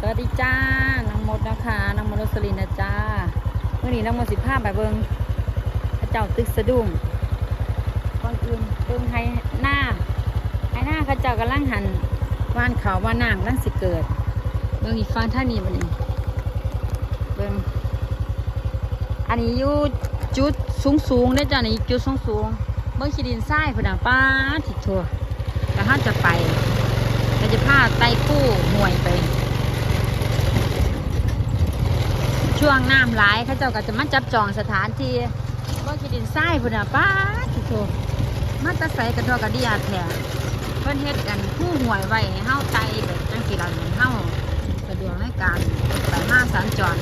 สวัสดีจ้าน้องมดนะคะน้องมดรสลินนะจ้าเมื่อนี้น้องมดสิภาพไปเบิงพระเจ้าตึกสะดุ้งก่อนอื่นเบิงให้หน้าให้หน้าพระเจ้ากำลังหันว่านเขาว่านน้ำกำลังสิเกิดเบิงอีกฟังท่านี้บันนี้เบิงอันนี้อยู่จุดสูงสูงๆได้จ้านี่จุดสูงสูงๆเบิงขีดินทรายพุ่นน่ะป้าถิดทัวแต่ถ้าจะไปเราจะพาไต่กู้ห่วยไป ช่วงน้ำหลายเขาเจ้าก็จะมาจับจองสถานที่ว่ากิดินทรายพุ่นน่ะป้าทิโตมาตะใสกันดอกกระดียแท้เพิ่นเฮ็ดกันผู้ห่วยไว้ให้เฮาไตแบบจังซี่ล่ะเฮาสะดวกในการไปมาสัญจร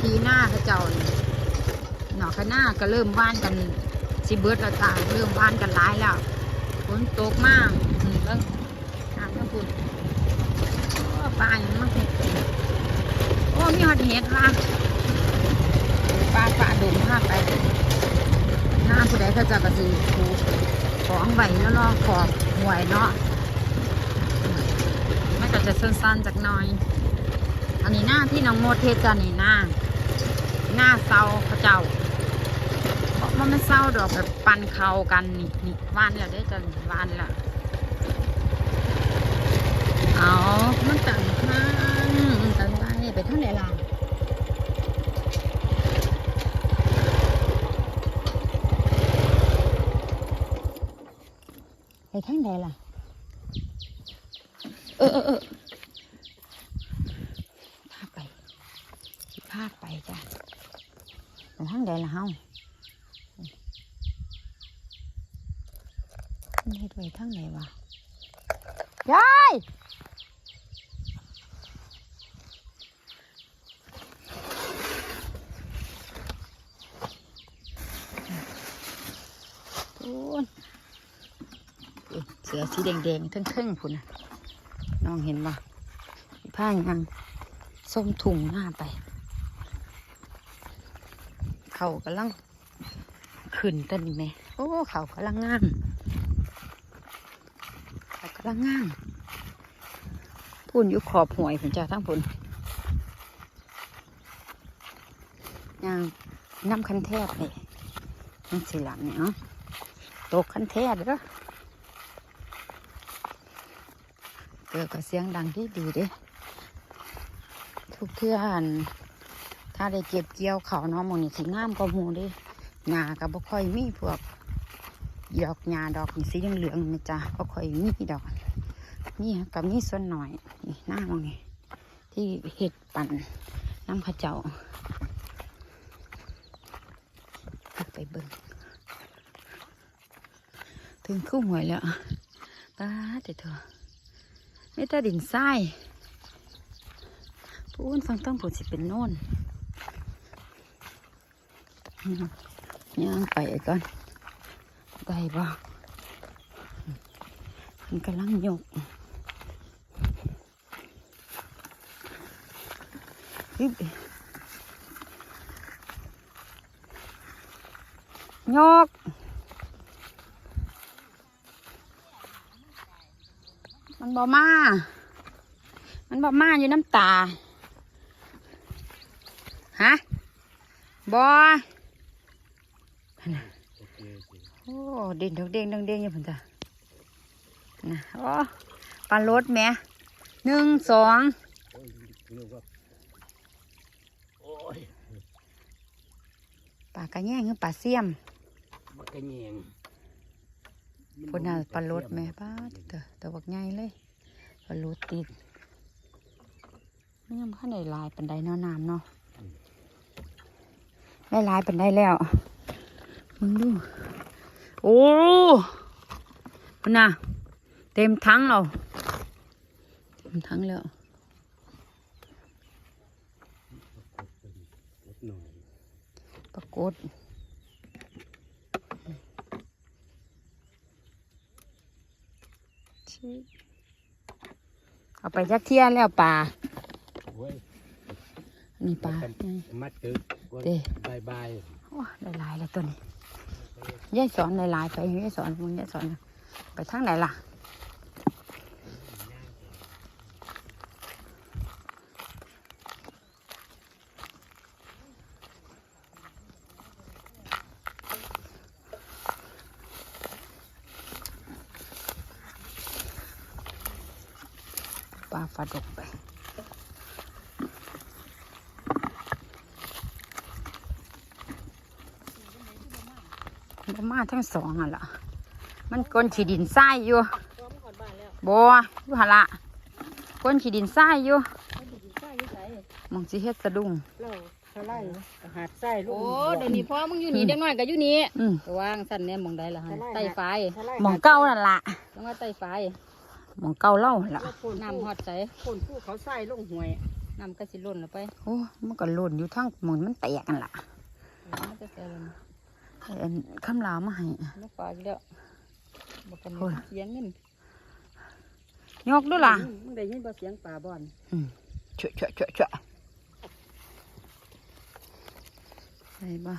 ทีหน้าเขาเจ้านี่หนอข้างหน้าก็เริ่มว่านกันสิเบิดล้วจ้าเริ่มว่านกันหลายแล้วฝนตกมากอืมเบิ่งน้ำทั้งพุ่นโอ้ปลาอย่างมันเห็ด มีหอดเห็ดค่ะปลาปลาดุมภาพไปหน้าผู้ใดเขาจะกระสีถูของไหวแล้วรอขอบหวยเนาะไม่ก็จะสั้นๆจากน้อย อันนี้หน้าที่น้องโมเทศจานี่หน้า หน้าเศร้าเขาเจ้าเพราะมันไม่เศร้าดอกแบบปันเขากันนี่นี่วานแล้วได้จันวานแล้วเอามันต่างข้างต่าง ไปไปทางไหนล่ะไปทางใดล่ะ เออเออเออพาไปสิพาไปจ้ะไปทางใดล่ะเฮาเฮ็ดไว้ทางไหนวะยาย เสือสีแดงๆทึ่งๆพุ่นนะน้องเห็นปะผ้ายังส้มถุงหน้าไป เขากำลังขึ้นต้นแม่โอ้ เขากำลังงามเขากำลังงามพุ่นอยู่ขอบห่วยพุ่นจ้าทั้งพุ่นย่างน้ำคันแทบนี่มันสีหลังเนี่ยเนาะ ตกคันแทบเด้อเกิดกับเสียงดังที่ดีเด้ทุกเทื่อนถ้าได้เก็บเกี่ยวเขาเนาะมองนี่สิงามกว่าหมูเด้หญ้าก็บ่ค่อยมีพวกหยอกหญ้าดอกมีสีเหลืองๆนะจ๊ะบ่ค่อยมีดอก นี่กับมี่ส่วนหน่อยนี่หน้ามองนี่ที่เห็ดปั่นน้ำข้าวเจ้าไปเบิ่ง ถึงคู่หวยแล้วป้าดเดี๋ยวเถอะไม่แต่ดินทรายพูนฟังต้องผลสิเป็นโน่นย่างไปก่อนได้บ่มันกำลังยกฮึบยก มันบ่มา มันบ่มาอยู่น้ำตา ฮะบ่โอ้ เด่นดอกเด้งดอกเด้งอยู่พุ่นจ้ะนะโอ้ปลารถแม่หนึ่งสองปลากระแยงคือปลาเสี่ยมบักกะแยง พุ่นน่ะปลารถแหมป้าเตอตัวบักใหญ่เลยปลารถติดนี่ยังข้างในลายปันไดเนาน้ำเนาะได้ลายปันไดแล้วมึงดูโอ้พุ่นน่ะเต็มทั้งเราเต็มทั้งแล้วปรากฏ เอาไปจักเที่ยแล้วป่าโอ้ยนี่ป่ามัดตึกเด้บายบายโอ้ได้หลายแล้วตัวนี้ยายสอนได้หลายไปยายสอนมึงยายสอน ไปทางไหนล่ะ ปลาฟัดออกไปบ่มาทั้งสองอะล่ะ มันก้นขีดินทรายอยู่ตัวมันขอดบ้านแล้วบัวอยู่หนละก้นขีดินทรายอยู่มันอยู่ใต้อยู่ไสหมองสิเฮ็ดสะดุ้งเราทะไลหาดไส้ลูกโอ้เดี๋ยวนี้พ่อมึงอยู่นี่เด็กน้อยก็อยู่นี่อืมวางสั่นเนี่ยหมองใดล่ะฮะไต้ไฟทะไลหมองเก้านั่นล่ะต้องว่าไต้ไฟห มองเก้าเล่าหั่นล่ะแล้วคนน้ำฮอดใจคนผู้เขาใส่ลงห่วยน้ำก็สิล้นแล้วไปโอ้มันก็ล้นอยู่ทั้งหมองมันแตกกันล่ะมันจะใส่ลงเอ็นคำลาวมาให้ลูกปลาอีกแล้วบอกกันโอ้ยเสียงเงินยกด้วยล่ะมึงได้ยินบ่เสียงป่าบ่อนอืมช่วยช่วยช่วยช่วยใส่บ่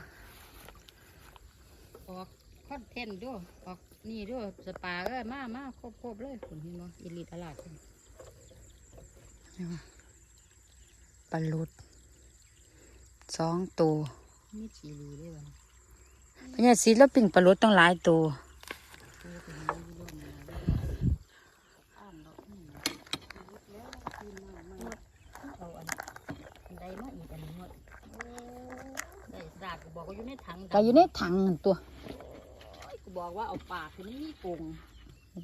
ออก คอนเทนต์ด้วยออกนี่ด้วยสปาก็มามาครบครบๆเลยคุณเห็นบ่อีลิตอลาดปลาลุดสองตัวมีชีรีด้วยว่ะพญาศิลปินปลาลุดต้องหลายตัวตัวเป็นมีร่วมมาอ่านดอกนี่แล้วคืนมามาเอาอันอันใดมาอีกอันนี้หมดโอ้ได้สาดก็บอกว่าอยู่ในถังดำก็อยู่ในถังนั่นตัวโอ้ยกู บอกว่าเอาปากคือมันมีโป่ง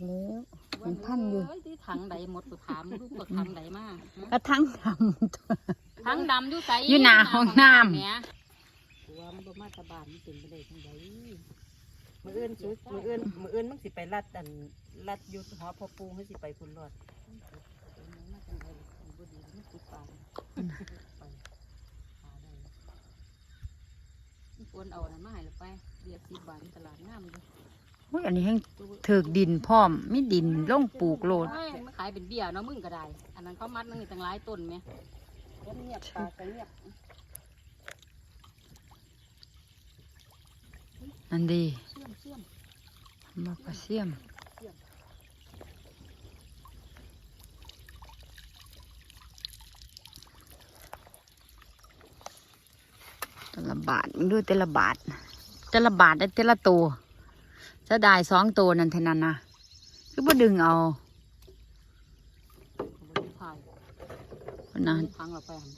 แล้วมันพันอยู่เที่ถังใดหมดกูถามลูกว่าถังใดมาก็ทั้งดำตัว ถังดำอยู่ใสอยู่หน้าห้องน้ำเนี่ยกูว่ามันบ่มาตะบานมันเป็นไปได้ทังใดมืออื่นสุดมืออื่นมืออื่นมันสิไปรัดอันรัดอยู่หอพ่อปูให้สิไปพุ่นรอดมาจังใดบ่ดีมันติดปากไปหาได้มันควรเอาอันนั้นมาให้หรือไป เรียกสิบบาทในตลาดน้ำอยู่อุ้ยอันนี้แห้งถือกดินพร้อมมีดินลงปลูกโลด เอ้ยมันขายเป็นเบี้ยเนาะมึงก็ได้ อันนั้นเขามัดนึงอีกตั้งหลายต้นไหมเงียบปากก็เงียบนั่นดีเชื่อมเชื่อมมากระเสียมแต่ละบาทมึงดูแต่ละบาท แต่ละบาทได้แต่ละตัวจะได้สองตัวนั่นเท่านั้นนะคือบ่ดึงเอาบริพายคนนะพังเราไปหัน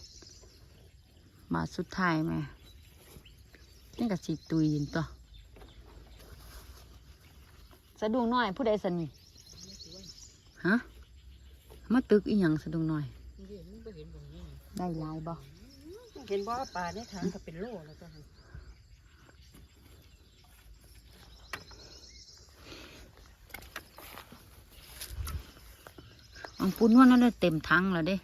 มาสุดท้ายไหมนี่ก็สีตุยยินตัวสะดุ้งน้อยผู้ใดสนิฮะมาตึกอีหยังสะดุ้งน้อย ได้หลายบ่เห็นบ่ปลาในถังก็เป็นโลแล้วจ้ะ อังปูนวลนั่นเลยเต็มถังแล้วเด้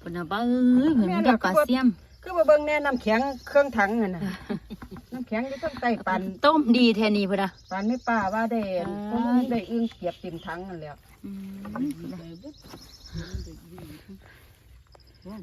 คนน่ะบ้าเอ้ยเหมือนมันกับกาเซียม คือว่าเบิ่งแน่น้ำแข็งเครื่องถังน่ะนะน้ำแข็งที่ต้องใต้ปันต้มดีแทนี่พุ่นอะปันไม่ป้าว่าได้อ่าเพราะมันได้อึ้งเกียบเต็มถังนั่นแหละอืม